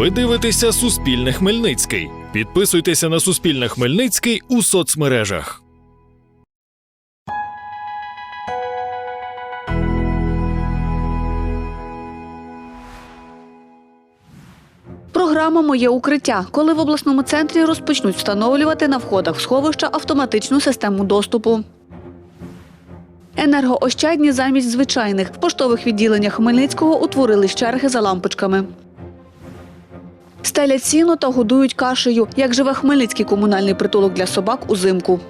Ви дивитеся Суспільне Хмельницький. Підписуйтеся на Суспільне Хмельницький у соцмережах. Програма Моє укриття, коли в обласному центрі розпочнуть встановлювати на входах сховища автоматичну систему доступу. Енергоощадні замість звичайних в поштових відділеннях Хмельницького утворились черги за лампочками. Стелять сіно та годують кашею, як живе хмельницький комунальний притулок для собак узимку.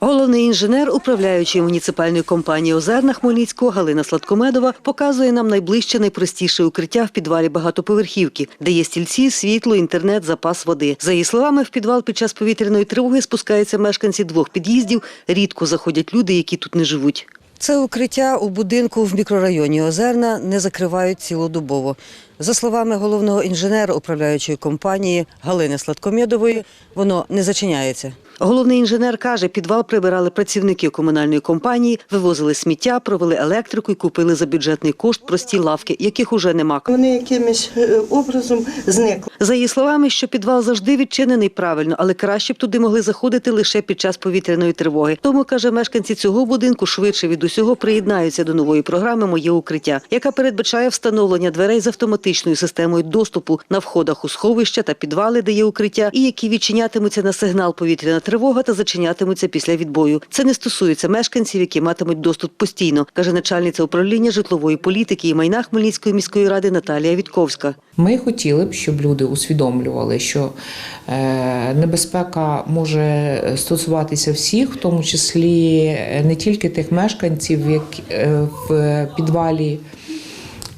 Головний інженер, управляючий муніципальної компанії Озерна Хмельницького Галина Сладкомедова показує нам найближче найпростіше укриття в підвалі багатоповерхівки, де є стільці, світло, інтернет, запас води. За її словами, в підвал під час повітряної тривоги спускаються мешканці двох під'їздів. Рідко заходять люди, які тут не живуть. Це укриття у будинку в мікрорайоні Озерна не закривають цілодобово. За словами головного інженера управляючої компанії Галини Сладкомєдової, воно не зачиняється. Головний інженер каже, підвал прибирали працівники комунальної компанії, вивозили сміття, провели електрику і купили за бюджетний кошт прості лавки, яких уже нема. Вони якимось е, образом зникли. За її словами, що підвал завжди відчинений правильно, але краще б туди могли заходити лише під час повітряної тривоги. Тому каже, мешканці цього будинку швидше від усього приєднаються до нової програми Моє укриття, яка передбачає встановлення дверей з автоматичною системою доступу на входах у сховища та підвали, де є укриття, і які відчинятимуться на сигнал повітряна тривога та зачинятимуться після відбою. Це не стосується мешканців, які матимуть доступ постійно, каже начальниця управління житлової політики і майна Хмельницької міської ради Наталія Вітковська. Ми хотіли б, щоб люди усвідомлювали, що е, небезпека може стосуватися всіх, в тому числі е, не тільки тих мешканців, як е, в підвалі.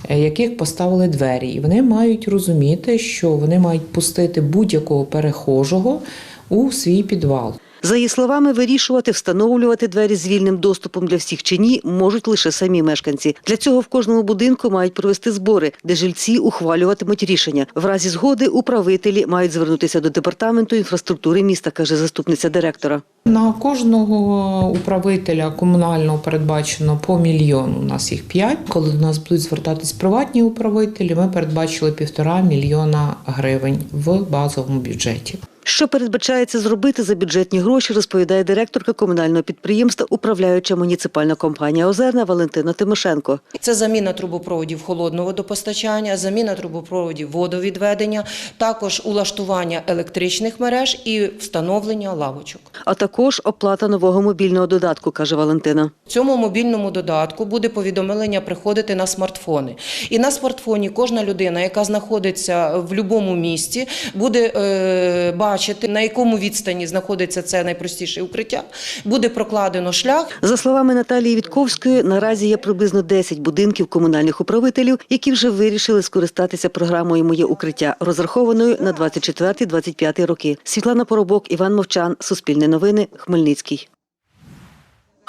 Е, Яких поставили двері, і вони мають розуміти, що вони мають пустити будь-якого перехожого у свій підвал. За її словами, вирішувати, встановлювати двері з вільним доступом для всіх чи ні можуть лише самі мешканці. Для цього в кожному будинку мають провести збори, де жильці ухвалюватимуть рішення. В разі згоди управителі мають звернутися до департаменту інфраструктури міста, каже заступниця директора. На кожного управителя комунального передбачено по мільйону. У нас їх п'ять. Коли до нас будуть звертатись приватні управителі, ми передбачили півтора мільйона гривень в базовому бюджеті. Що передбачається зробити за бюджетні гроші, розповідає директорка комунального підприємства, управляюча муніципальна компанія Озерна Валентина Тимошенко. Це заміна трубопроводів холодного водопостачання, заміна трубопроводів водовідведення, також улаштування електричних мереж і встановлення лавочок. А також оплата нового мобільного додатку, каже Валентина. В цьому мобільному додатку буде повідомлення приходити на смартфони. І на смартфоні кожна людина, яка знаходиться в будь-якому місті, буде е, бачити, на якому відстані знаходиться це найпростіше укриття, буде прокладено шлях. За словами Наталії Вітковської, наразі є приблизно 10 будинків комунальних управителів, які вже вирішили скористатися програмою Моє укриття, розрахованою на 24-25 роки. Світлана Поробок, Іван Мовчан, Суспільне новини, Хмельницький.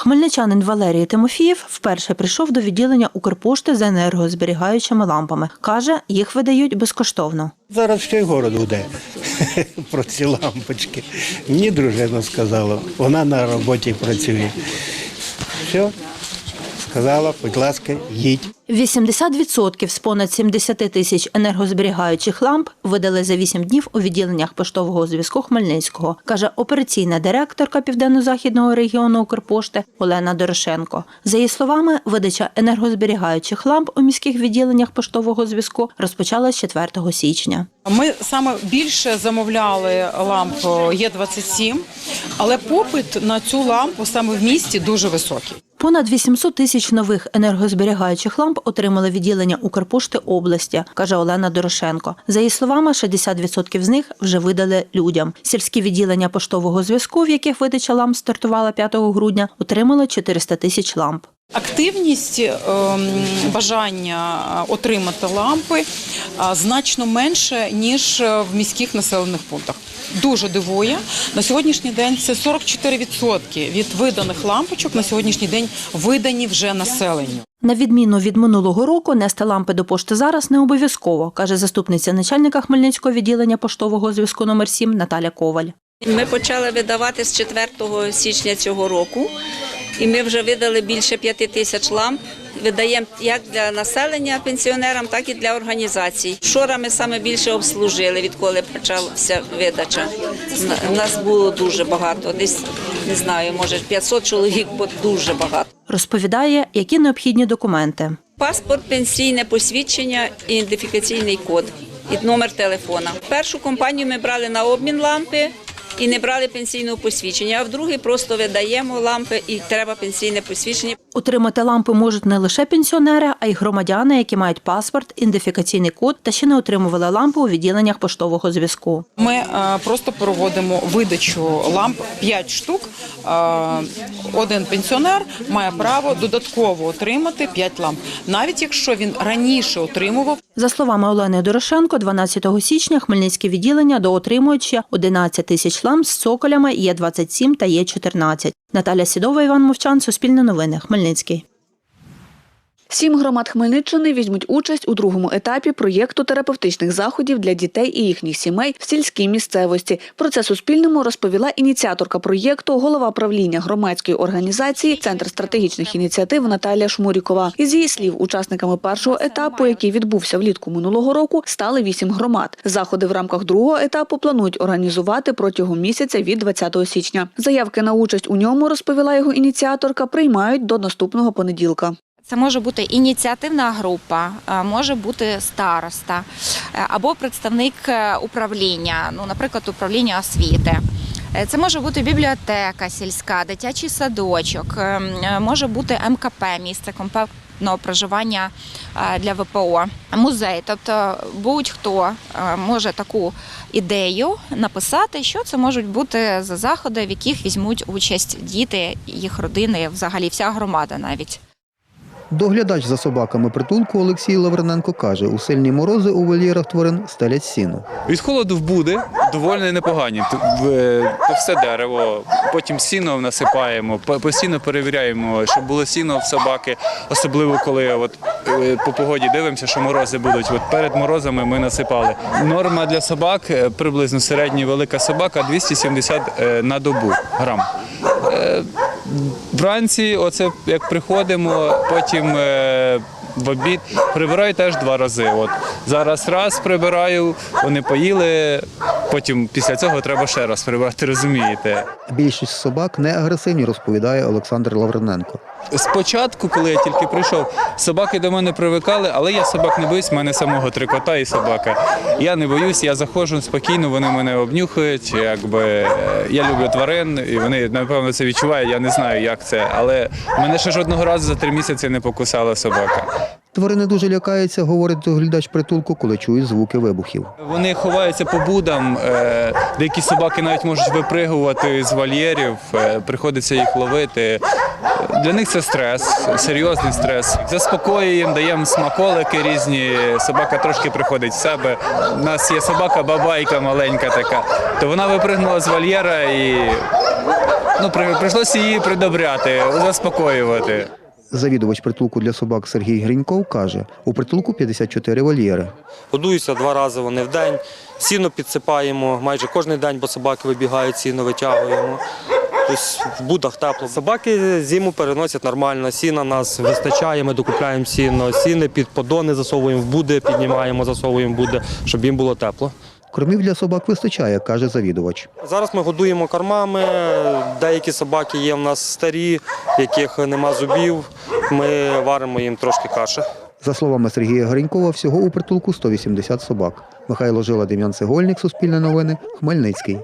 Хмельничанин Валерій Тимофієв вперше прийшов до відділення Укрпошти з енергозберігаючими лампами. Каже, їх видають безкоштовно. Зараз ще й город гуде про ці лампочки. Мені дружина сказала, вона на роботі працює. Все, сказала, будь ласка, їдь. 80% з понад 70 тисяч енергозберігаючих ламп видали за 8 днів у відділеннях поштового зв'язку Хмельницького, каже операційна директорка Південно-Західного регіону Укрпошти Олена Дорошенко. За її словами, видача енергозберігаючих ламп у міських відділеннях поштового зв'язку розпочалась 4 січня. Ми саме більше замовляли ламп Є27, але попит на цю лампу саме в місті дуже високий. Понад 800 тисяч нових енергозберігаючих ламп отримали відділення Укрпошти області, каже Олена Дорошенко. За її словами, 60% з них вже видали людям. Сільські відділення поштового зв'язку, в яких видача ламп стартувала 5 грудня, отримали 400 тисяч ламп. Активність ем, бажання отримати лампи значно менше ніж в міських населених пунктах. Дуже дивує на сьогоднішній день. Це 44% від виданих лампочок на сьогоднішній день видані вже населенню. На відміну від минулого року, нести лампи до пошти зараз не обов'язково, каже заступниця начальника Хмельницького відділення поштового зв'язку номер 7 Наталя Коваль. Ми почали видавати з 4 січня цього року. І ми вже видали більше п'яти тисяч ламп. Видаємо як для населення пенсіонерам, так і для організацій. Вчора ми саме більше обслужили, відколи почалася видача. На- Нас було дуже багато. Десь не знаю, може 500 чоловік, бо дуже багато. Розповідає, які необхідні документи. Паспорт, пенсійне посвідчення, ідентифікаційний код і номер телефона. Першу компанію ми брали на обмін лампи і не брали пенсійного посвідчення, а вдруге просто видаємо лампи і треба пенсійне посвідчення. Отримати лампи можуть не лише пенсіонери, а й громадяни, які мають паспорт, ідентифікаційний код та ще не отримували лампи у відділеннях поштового зв'язку. Ми е, просто проводимо видачу ламп 5 штук. Е, Один пенсіонер має право додатково отримати 5 ламп, навіть якщо він раніше отримував За словами Олени Дорошенко, 12 січня Хмельницьке відділення доотримують ще 11 тисяч ламп з цоколями Є27 та Є14. Наталя Сідова, Іван Мовчан, Суспільне новини, Хмельницький. Хмельницький. Сім громад Хмельниччини візьмуть участь у другому етапі проєкту терапевтичних заходів для дітей і їхніх сімей в сільській місцевості. Про це Суспільному розповіла ініціаторка проєкту, голова правління громадської організації Центр стратегічних ініціатив Наталія Шмурікова. Із її слів, учасниками першого етапу, який відбувся влітку минулого року, стали вісім громад. Заходи в рамках другого етапу планують організувати протягом місяця від 20 січня. Заявки на участь у ньому, розповіла його ініціаторка, приймають до наступного понеділка. Це може бути ініціативна група, е, може бути староста е, або представник е, управління, ну, наприклад, управління освіти. Це може бути бібліотека сільська, дитячий садочок, може бути МКП, місце компактного проживання для ВПО, музей. Тобто будь-хто може таку ідею написати, що це можуть бути за заходи, в яких візьмуть участь діти, їх родини, взагалі вся громада навіть. Доглядач за собаками притулку Олексій Лаврененко каже, у сильні морози у вольєрах тварин стелять сіно. Від холоду в буди доволі непогані. Т- в- Товсте дерево, потім сіно насипаємо, постійно перевіряємо, щоб було сіно в собаки, особливо коли от, е, по погоді дивимося, що морози будуть. От перед морозами ми насипали. Норма для собак е, приблизно середня велика собака 270 е, на добу грам. Вранці, оце як приходимо, потім е, в обід прибираю теж два рази. От зараз раз прибираю, вони поїли. Потім після цього треба ще раз прибирати, розумієте. Більшість собак не агресивні, розповідає Олександр Лаврененко. Спочатку, коли я тільки прийшов, собаки до мене привикали, але я собак не боюсь, в мене самого три кота і собака. Я не боюсь, я заходжу спокійно, вони мене обнюхають. Якби е, я люблю тварин, і вони напевно це відчувають. Я не знаю, як це, але мене ще жодного разу за три місяці не покусала собака. Тварини дуже лякаються, говорить доглядач притулку, коли чують звуки вибухів. Вони ховаються по будам. е, Деякі собаки навіть можуть випригувати з вольєрів, е, приходиться їх ловити. Для них це стрес, серйозний стрес. Заспокоюємо, даємо смаколики різні. Собака трошки приходить в себе. У нас є собака бабайка маленька така. То вона випригнула з вольєра і ну, прийшлося її придобряти, заспокоювати. Завідувач притулку для собак Сергій Гриньков каже, у притулку 54 вольєри. Годуються два рази вони в день. Сіно підсипаємо майже кожен день, бо собаки вибігають, сіно витягуємо. Тобто в будах тепло. Собаки зиму переносять нормально. Сіна нас вистачає, ми докупляємо сіно. Сіни під подони засовуємо в буди, піднімаємо, засовуємо в буди, щоб їм було тепло. Кормів для собак вистачає, каже завідувач. Зараз ми годуємо кормами. Деякі собаки є в нас старі, яких нема зубів. Ми варимо їм трошки каші. За словами Сергія Гринькова, всього у притулку 180 собак. Михайло Жила, Дем'ян Цегольник, Суспільне новини, Хмельницький.